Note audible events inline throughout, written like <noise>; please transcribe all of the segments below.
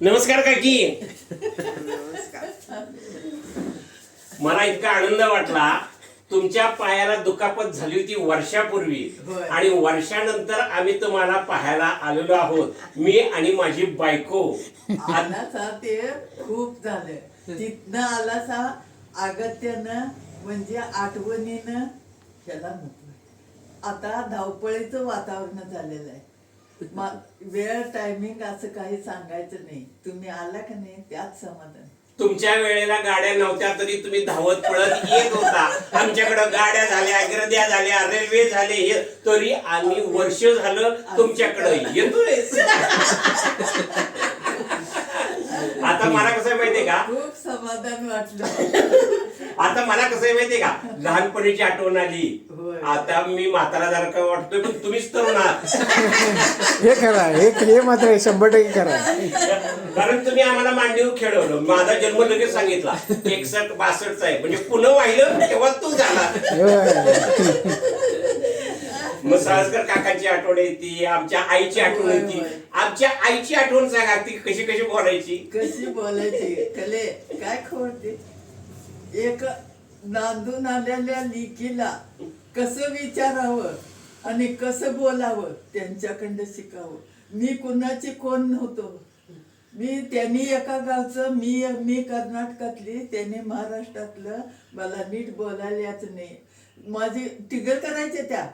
नमस्कार काकी. मला इतका आनंद वाटला तुमच्या पायाला दुखापत झाली होती वर्षापूर्वी. आणि वर्षानंतर आम्ही तुम्हाला पाहायला आलेलो आहोत. मी आणि माझी बायको. आलासा ते खूप झालं. तिथनं आलासा अगत्यानं म्हणजे आठवणीनं ह्याला नको आता धावपळीचं वातावरण झालेलं आहे. वेळ टायमिंग असं काही सांगायचं नाही. तुम्ही आला का नाही त्यात समाधान. तुमच्या वेळेला गाड्या नव्हत्या तरी तुम्ही धावत पळत येत होता. आमच्याकडे गाड्या झाल्या गर्द्या झाल्या रेल्वे झाले हे तरी आम्ही वर्ष झालं तुमच्याकडे येतोय. आता मला कसं आहे माहितीये का? खूप समाधान वाटलं. आता मला कसं आहे माहितीये का? लहानपणीची आठवण आली. आता मी म्हातारा जरा का वाटतोय पण तुम्हीच तरुण आहात हे खरं आहे हे हे मात्र आहे, शंभर टक्के खरं आहे कारण तुम्ही आम्हाला मांडीवर खेळवलं. माझा जन्म लगेच सांगितला. एकसष्ट बासष्टचा आहे. म्हणजे पुन्हा वाहिलं तेव्हा तू झाला. मग साळसकर काकाची आठवण येते आमच्या आईची आठवण येते. आमच्या आईची आठवण सांगा ती कशी कशी बोलायची? कशी बोलायची? कले काय खवडते एक नांदून आलेल्या लिकीला कसं विचारावं आणि कसं बोलावं त्यांच्याकडं शिकावं. मी कुणाची कोण नव्हतो. मी त्यांनी एका गावचं मी मी कर्नाटकातली त्यांनी महाराष्ट्रातलं मला नीट बोलायला याच नाही. माझी टिगर करायच्या त्या.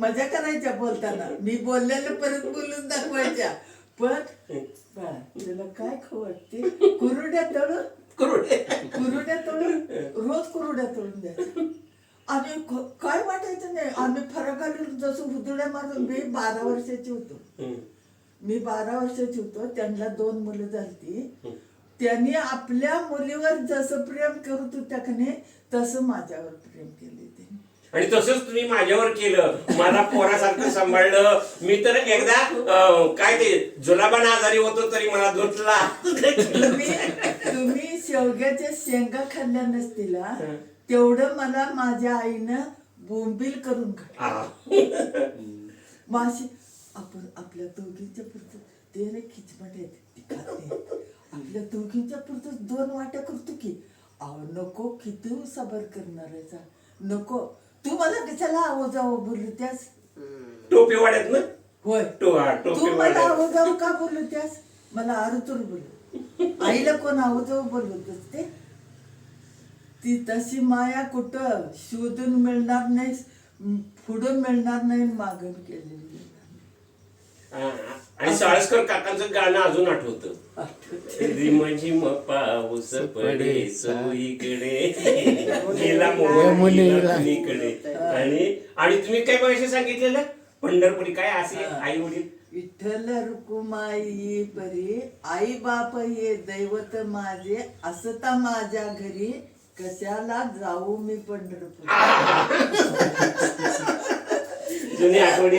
मजा करायच्या बोलताना. मी बोललेलं परत बोलून दाखवायच्या. पण तुला काय खवडते कुरुड्या तळून? करुडे कुरुड्या तळून? रोज कुरुड्या तळून द्यायच्या. क- काय वाटायचं नाही. आम्ही फरक आलो जसं हुदुड्या मारून मी बारा वर्षाची होतो. मी बारा वर्षाची होतो. त्यांना दोन मुलं झाली त्यांनी आपल्या मुलीवर जसं प्रेम करत होत्या नाही तसं माझ्यावर प्रेम केले त्यांनी. आणि तसंच तुम्ही माझ्यावर केलं. मला पोरासारखं सांभाळलं. मी तर एकदा काय ते जुलाबान आजारी होतो तरी मला धुतला तुम्ही शेवग्याच्या शेंगा खाल्ल्या नसतीला तेवढं मला माझ्या आईनं बोंबील करून आ. <laughs> माशी आपण आपल्या दोघींच्या पुरतं ते रे खिचमट आहेत ती खाते. आपल्या दोघींच्या पुरतं दोन वाट्या करतो की अहो नको किती सबर करणार आहे. नको. तू मला कशाला आहो जावं बोलू त्यास टोपेवाड्यात ना? होय. टो हा, तू मला टोपेवाड्यात आहो जाऊ का बोलू त्यास मला आरुतूर बोलू आईला कोण आहो जाऊ बोलवत असते? ती तशी माया कुठं? शोधून मिळणार नाही पुढं मिळणार नाही मागून केलेली हा, आणि साळसकर काकांचं गाणं अजून आठवतं. रिम झिम पाऊस पडे गेला. इकडे आणि आणि तुम्ही काय पैसे सांगितलेलं? पंढरपुरी काय असे आई वडील? विठ्ठल रुकुमाई परी आई बाप हे दैवत माझे असता माझ्या घरी कशाला जाऊ मी पंढरपूर? जुनी आठवणी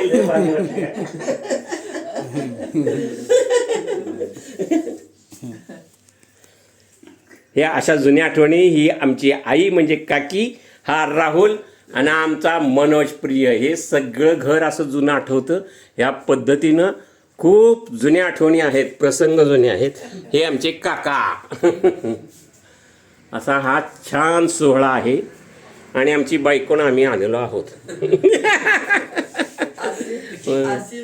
या अशा जुन्या आठवणी ही आमची आई म्हणजे काकी हा राहुल आणि आमचा मनोज प्रिय हे सगळं घर असं जुनं आठवतं. ह्या पद्धतीनं खूप जुन्या आठवणी आहेत प्रसंग जुने आहेत. हे आमचे काका. <laughs> असा हा छान सोहळा आहे आणि आमची बायकोनं आम्ही आलेलो आहोत. <laughs> <laughs>